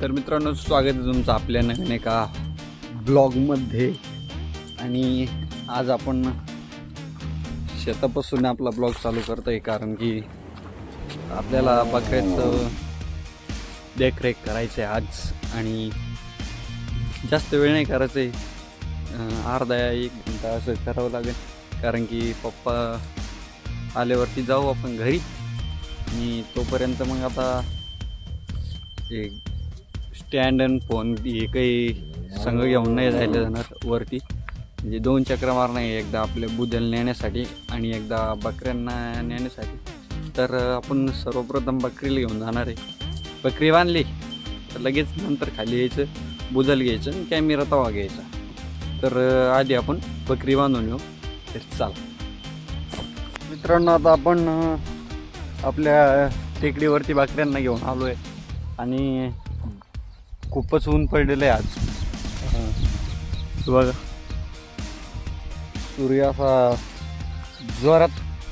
तर मित्रांनो स्वागत आहे तुमचं आपल्या नवीन एका ब्लॉगमध्ये. आणि आज आपण शेतापासून आपला ब्लॉग चालू करतो आहे कारण की आपल्याला बकऱ्याचं देखरेख करायचं आहे आज. आणि जास्त वेळ नाही करायचं आहे अर्धा एक घंटा असं करावं लागेल कारण की पप्पा आल्यावरती जाऊ आपण घरी. आणि तोपर्यंत मग आता ते स्टँड आणि फोन हे काही संघ घेऊन नाही जायला जाणार वरती. म्हणजे दोन चक्र मारणं आहे एकदा आपले बुदल नेण्यासाठी आणि एकदा बकऱ्यांना नेण्यासाठी. तर आपण सर्वप्रथम बकरीला घेऊन जाणार आहे. बकरी बांधली तर लगेच नंतर खाली यायचं बुदल घ्यायचं आणि कॅमेरा तवा घ्यायचा. तर आधी आपण बकरी बांधून येऊ तर चाल. मित्रांनो आता आपण आपल्या टेकडीवरती बकऱ्यांना घेऊन आलो आहे आणि खूपच ऊन पडलेलं आहे आज. बघा. सूर्य असा जोरात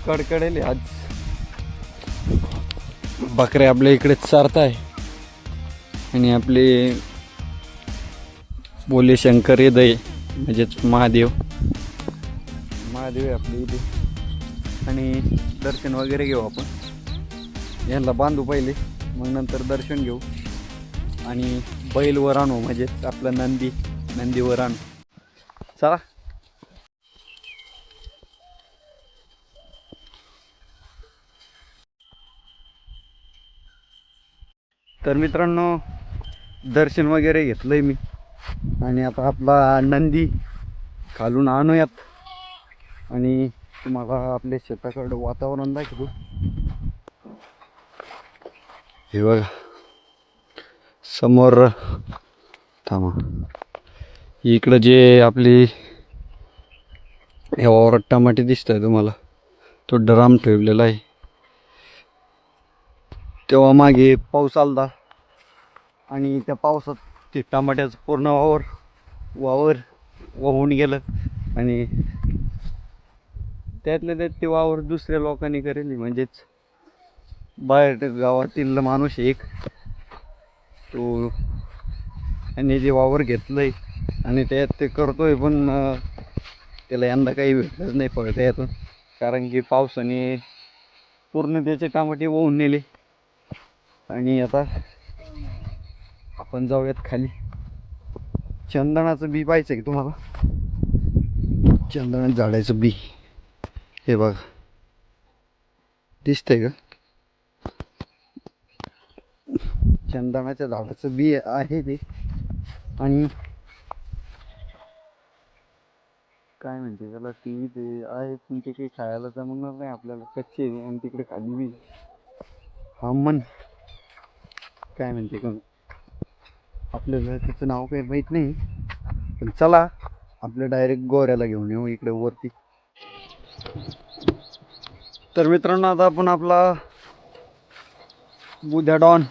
कडकडेल आज. बकरे आपल्या इकडे चारत आहे आणि आपले बोले शंकर हृदय म्हणजेच महादेव. महादेव आहे आपले इथे. आणि दर्शन वगैरे घेऊ आपण. यांना बांधू पहिले मग नंतर दर्शन घेऊ. आणि बैलवर आणू म्हणजे आपलं नंदी नंदीवर आणू. चला. तर मित्रांनो दर्शन वगैरे घेतलंय मी. आणि आता आपला नंदी खालून आणूयात. आणि तुम्हाला आपल्या शेताकडं वातावरण दाखवतो हे बघा. समोर. थांबा. इकडं जे आपली हे वावरात टमाटे दिसत आहे तुम्हाला तो ड्राम ठेवलेला आहे. तेव्हा मागे पाऊस आलता आणि त्या पावसात ते टमाट्याचं पूर्ण वावर वावर वाहून गेलं आणि त्यातल्या त्यात ते वावर दुसऱ्या लोकांनी करेल. म्हणजेच बाहेर गावातील माणूस एक तो आणि जे वावर घेतलं आहे आणि त्यात ते करतो आहे पण त्याला यंदा काही भेटलंच नाही फळ त्यातून कारण की पावसाने पूर्ण त्याचे टमाटे वाहून नेले. आणि आता आपण जाऊयात खाली. चंदनाचं बी पाहिजे की तुम्हाला? चंदनात झाडाचं बी. हे बघा. दिसतंय का? चंदनाच्या झाडाचं बी आहे ते. आणि काय म्हणते त्याला टी व्ही ते आहे पण ते काही खायला जमणार नाही आपल्याला. कच्चे आणि तिकडे खाली बी हा मन काय म्हणते कोण? आपल्याला त्याचं नाव काही माहीत नाही. पण चला आपल्या डायरेक्ट गोऱ्याला घेऊन येऊ इकडे वरती. तर मित्रांनो आता आपण आपला बुध्या डॉन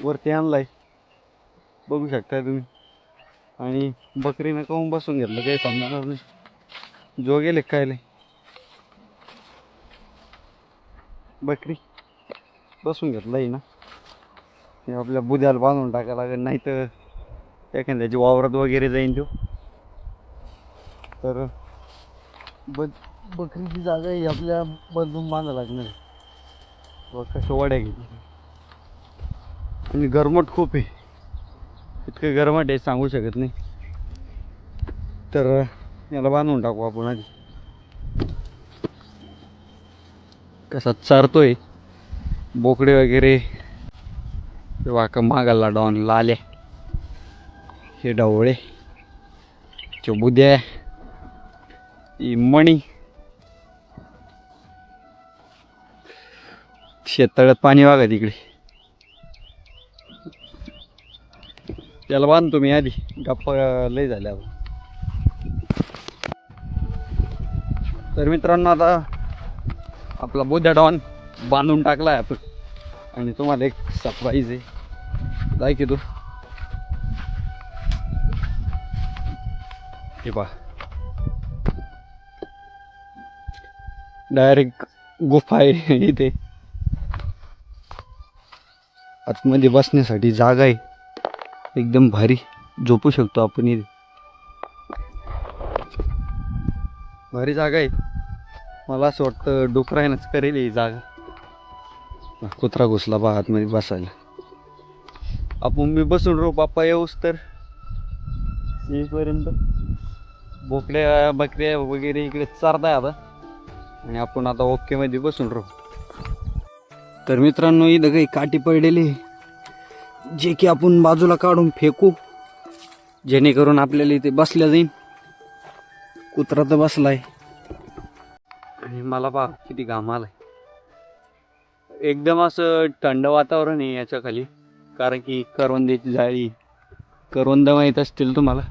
वरती आणलाय. बघू शकता तुम्ही. आणि बकरीनं काहून बसून घेतलं? काही समजणार नाही. जो गेले खायले? बकरी. बसून घेतला ना. हे आपल्या बुद्याला बांधून टाकायला लागेल नाही तर एखाद्याची वावरात वगैरे जाईन तो तर ब बकरीची जागा ही आपल्या बदलून बांधा लागणार बघ कसं वड्या घेतली. आणि गरमट खूप आहे. इतकं गरमट आहे सांगू शकत नाही. तर याला बांधून टाकू आपण आधी. कसा चारतोय. बोकडे वगैरे. वाकं वाका मागाला डॉन लाल्या. हे ढवळे. ते बुद्या. ही मणी. शेततळ्यात पाणी वागा तिकडे त्याला बांध तुम्ही आधी. गप्पा लय झाल्या तर मित्रांनो आता आपला बुद्धा डॉन बांधून टाकला आहे आपण. आणि तुम्हाला एक सरप्राईज आहे. काय की तू. हे पा डायरेक्ट गुफा आहे इथे. आतमध्ये बसण्यासाठी जागा आहे. एकदम भारी झोपू शकतो आपण इथे. भारी जागा आहे. मला असं वाटतं डोकरायनंच करेल ही जागा. कुत्रा घुसला बा आतमध्ये बसायला. आपण मी बसून राहू बाप्पा येऊस तर. येईपर्यंत. बोकड्या बकऱ्या वगैरे इकडे चारताय आता. आणि आपण आता ओकेमध्ये बसून राहू. तर मित्रांनो इथं काही काठी पडलेली जे की आपण बाजूला काढून फेकू. जेणेकरून आपल्याला इथे बसल्या जाईल कुत्रा तर बसलाय. आणि मला पहा किती घाम आलाय एकदम असं थंड वातावरण आहे याच्या खाली कारण की करवंदाची जाळी करवंद माहीत असतील तुम्हाला.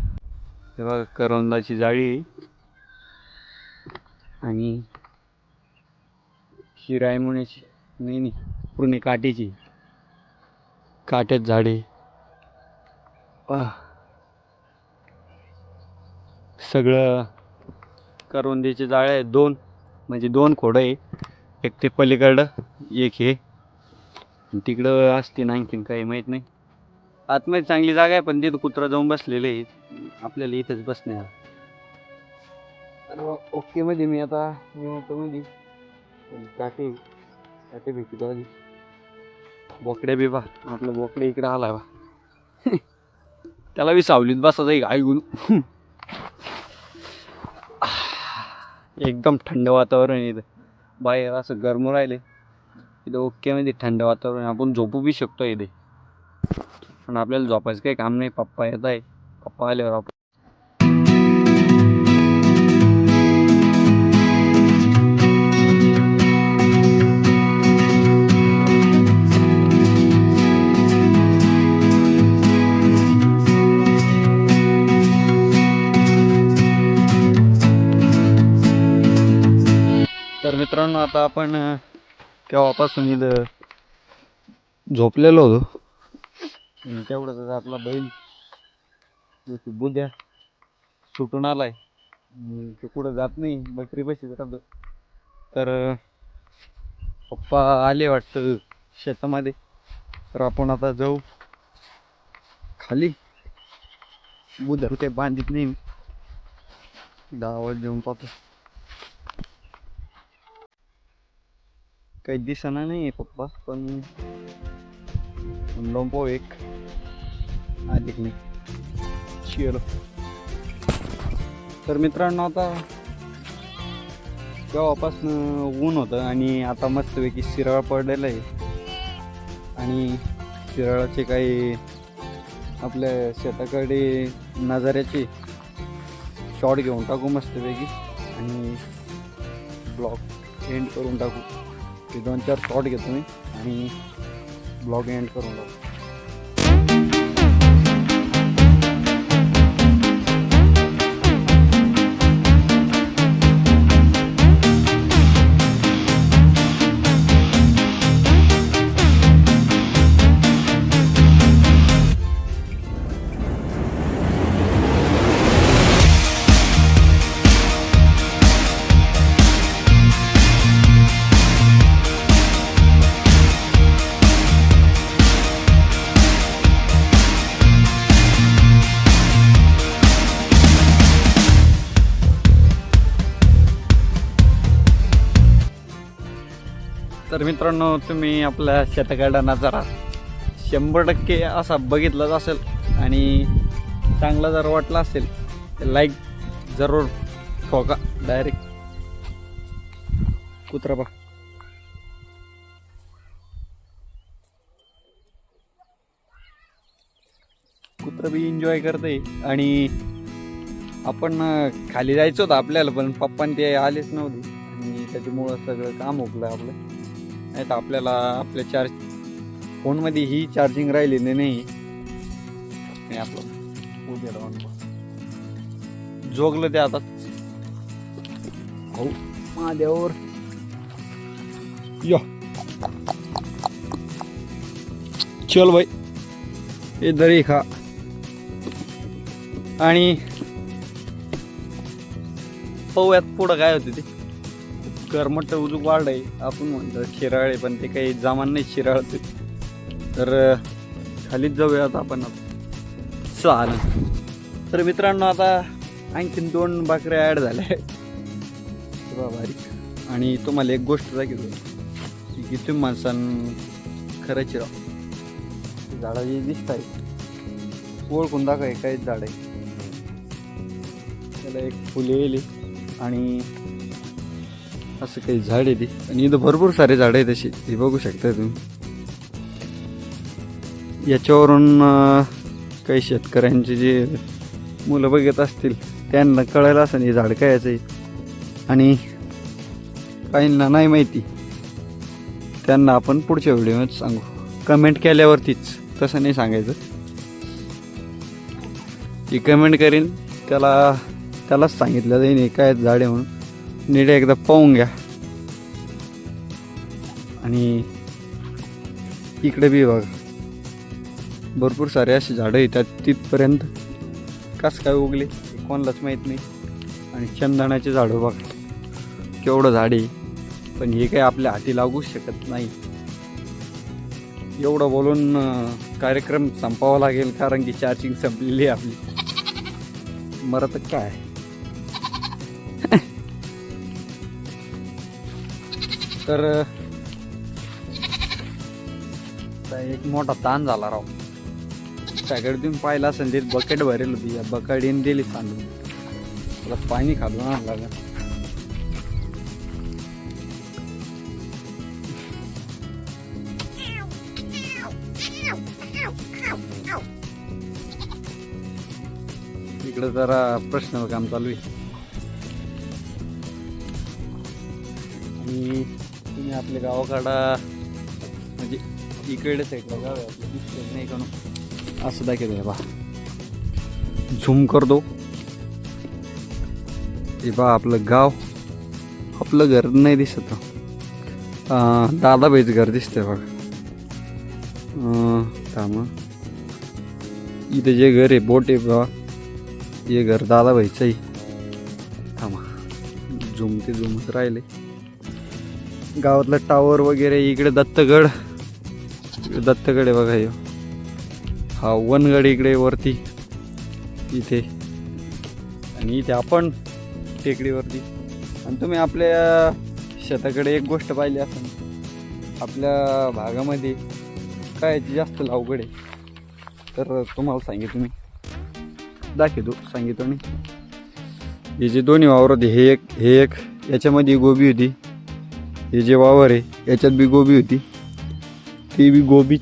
हे बघा करवंदाची जाळी आहे. आणि शिरायमुण्याची नाही नाही पूर्ण काठीची. काट्यात झाडे. आह. सगळं करवंदीचे जाळे आहेत. दोन म्हणजे दोन खोडं आहे. एक ते पलीकडं एक हे. तिकडं असते आणखीन काही माहीत नाही. आतमध्ये चांगली जागा आहे पण तिथं कुत्रा जाऊन बसलेले आहे आपल्याला इथंच बसणे ओके मध्ये मी आता मध्ये. काटे काटे भेटतो आधी. बोकड्या बी बा. आपलं बोकडे इकडे आलाय बा. त्याला बी सावलीत बसायचं एक ऐकून. एकदम थंड वातावरण आहे इथं. बाहेर असं गरम राहिले. इथं ओके म्हणजे थंड वातावरण आपण झोपू बी शकतो इथे. पण आपल्याला झोपायचं काही काम नाही. पप्पा येत आहे. पप्पा आल्यावर आपण मित्रांनो आता आपण केव्हापासून इथं झोपलेलो होतो. आणि तेवढंच आपला बैल जो बुद्या सुटून आलाय. तो कुठं जात नाही बकरी पैसे राहतो. तर पप्पा आले वाटतं शेतामध्ये. तर आपण आता जाऊ खाली. बुद्या ते बांधित नाही. दहा वाज पाहतो. काही दिसणार नाही पप्पा पण लोंबो एक. अधिक नाही. शिअर तर मित्रांनो आता केव्हापासून ऊन होतं आणि आता मस्तपैकी शिराळ पडलेलं आहे. आणि शिराळाचे काही आपल्या शेताकडे नजाऱ्याचे शॉट घेऊन टाकू मस्तपैकी. आणि ब्लॉक एंड करून टाकू. ते दोन चार शॉट घेतो मी आणि ब्लॉग एंड करून टाकू मित्रांनो तुम्ही आपल्या शेताकडा नजारा शंभर टक्के असा बघितलाच असेल आणि चांगला जर वाटला असेल तर लाईक जरूर ठोका. डायरेक्ट कुत्रा बा कुत्रा बी एन्जॉय करते आणि आपण खाली जायचं होतं आपल्याला पण पप्पान ते आलेच नव्हते. आणि त्याच्यामुळं सगळं काम उकलं आपलं. नाही तर आपल्याला आपल्या चार्ज फोनमध्ये ही चार्जिंग राहिलेली नाही आपलं. उद्या राहून जोगलं ते आता. हो महादेवावर. यो. चल भाई हे दरी खा. आणि पाहूयात पुढं काय होते ते. करमट उजूक वाढ आहे आपण म्हणतो शिराळे पण ते काही जमान नाही शिराळ ते तर खालीच जाऊयात आपण. चालेल तर मित्रांनो आता आणखीन दोन बाकऱ्या ॲड झाल्या बाबा बारीक. आणि तुम्हाला एक गोष्ट दाखवतो. की किती माणसान खरंच राव झाडं जे दिसत आहे ओळखून दाखव काहीच झाड आहे त्याला एक फुले येईल. आणि असं काही झाड आहे ती. आणि इथं भरपूर सारे झाडं आहेत तशी हे बघू शकता तुम्ही. याच्यावरून काही शेतकऱ्यांचे जे मुलं बघत असतील त्यांना कळायला असं हे झाड काय याचं आहे. आणि काहींना नाही माहिती. त्यांना आपण पुढच्या व्हिडिओमध्ये सांगू. कमेंट केल्यावरतीच. तसं नाही सांगायचं. ती कमेंट करीन त्याला त्यालाच सांगितलं जाईन हे काय झाड आहे म्हणून. नीट एकदा पाहून घ्या. आणि इकडे बी बघा. भरपूर सारे अशी झाडं येतात. तिथपर्यंत कस काय उगले कोणालाच माहीत नाही. आणि चंदनाचे झाडं बघा. केवढं झाड आहे. पण हे काही आपल्या हाती लागू शकत नाही. एवढं बोलून कार्यक्रम संपावा लागेल कारण की चार्जिंग संपलेली आहे आपली. मरत काय? तर एक मोठा ताण झाला राव. सगळं तुम्ही पाहिलं असेल ते बकेट भरेल होती. या बकेटीने दिली तांदूळ त्याला पाणी खालून आणला लागेल. इकडे जरा प्रश्न काम चालू आहे. आणि तुम्ही आपल्या गावाकडं म्हणजे इकडे साईडला गाव आहे आपलं नाही का असं दाखवत आहे बा. झूम कर दो हे बा आपलं गाव. आपलं घर नाही दिसत. दादाबाईचं घर दिसतंय बघा. अं, थांबा. जे घर आहे बोट आहे बा. हे घर दादाबाईचं आहे. थांबा. झुमते झुमत राहिले. गावातलं टावर वगैरे इकडे दत्तगड. दत्तगड आहे बघा ह्यो हा वनगड इकडे वरती. इथे. आणि इथे आपण टेकडीवरती. आणि तुम्ही आपल्या शेताकडे एक गोष्ट पाहिली असेल. आपल्या भागामध्ये काय जास्त लावगड आहे. तर तुम्हाला सांगितलं मी. दाखवतो सांगितलं मी. हे जे दोन्ही वावर होते हे एक हे एक. याच्यामध्ये गोबी होती. हे जे वावर आहे याच्यात बी गोबी होती. ती बी गोबीच.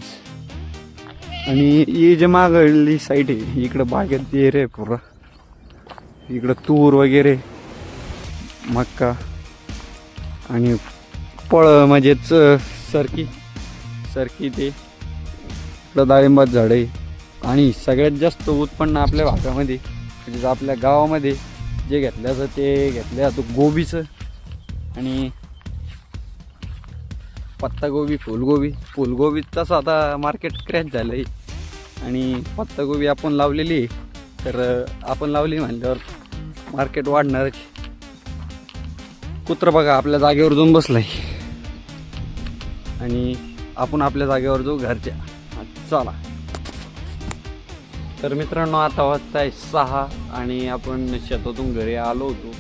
आणि ही जे मागली साईड आहे इकडं बागेत ते रे पुरा. इकडं तूर वगैरे मक्का आणि पळ म्हणजेच सरकी. सरकी ते. इकडं डाळिंबात झाडं आहे. आणि सगळ्यात जास्त उत्पन्न आपल्या भागामध्ये म्हणजे आपल्या गावामध्ये जे घेतलं जातं ते घेतलं जातं गोबीचं. आणि पत्तागोबी फुलगोबी. फुलगोबी तसं आता मार्केट क्रॅश झालं आहे आणि पत्तागोबी आपण लावलेली तर आपण लावली म्हणल्यावर मार्केट वाढणारच कुत्र बघा आपल्या जागेवर जाऊन बसलाय. आणि आपण आपल्या जागेवर जाऊ घरच्या. चला. तर मित्रांनो आता वाजता आहे सहा आणि आपण शेतातून घरी आलो होतो.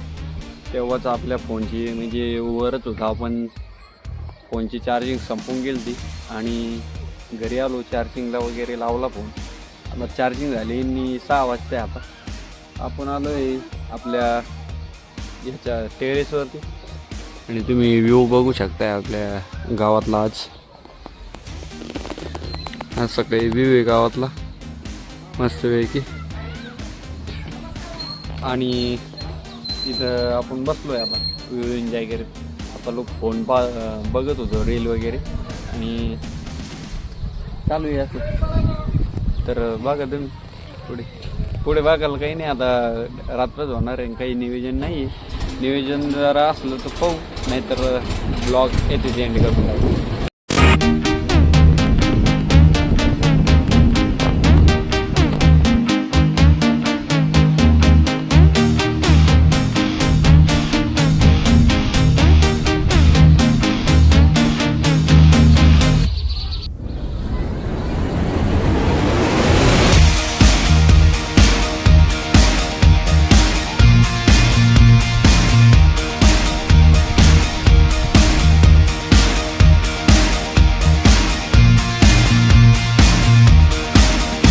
तेव्हाच आपल्या फोनची म्हणजे वरच होता. आपण फोनची चार्जिंग संपून गेली ती आणि घरी आलो चार्जिंगला वगैरे लावला फोन. आता चार्जिंग झाली मी सहा वाजता आता. आपण आलो आहे आपल्या ह्याच्या टेरेसवरती. आणि तुम्ही व्ह्यू बघू शकताय आपल्या गावातला आज. आज सकाळी व्ह्यू आहे गावातला. मस्तपैकी. आणि इथं आपण बसलो आहे आता. व्ह्यू एन्जॉय करत. चालू लोक फोन पा बघत होतो रील वगैरे. आणि चालू आहे असं. तर बघा तुम्ही. पुढे पुढे बघायला काही नाही. आता रात्रच होणार आहे काही नियोजन नाही आहे नियोजन जरा असलं तर पाहू. नाहीतर ब्लॉग येते एंड करून टाकू.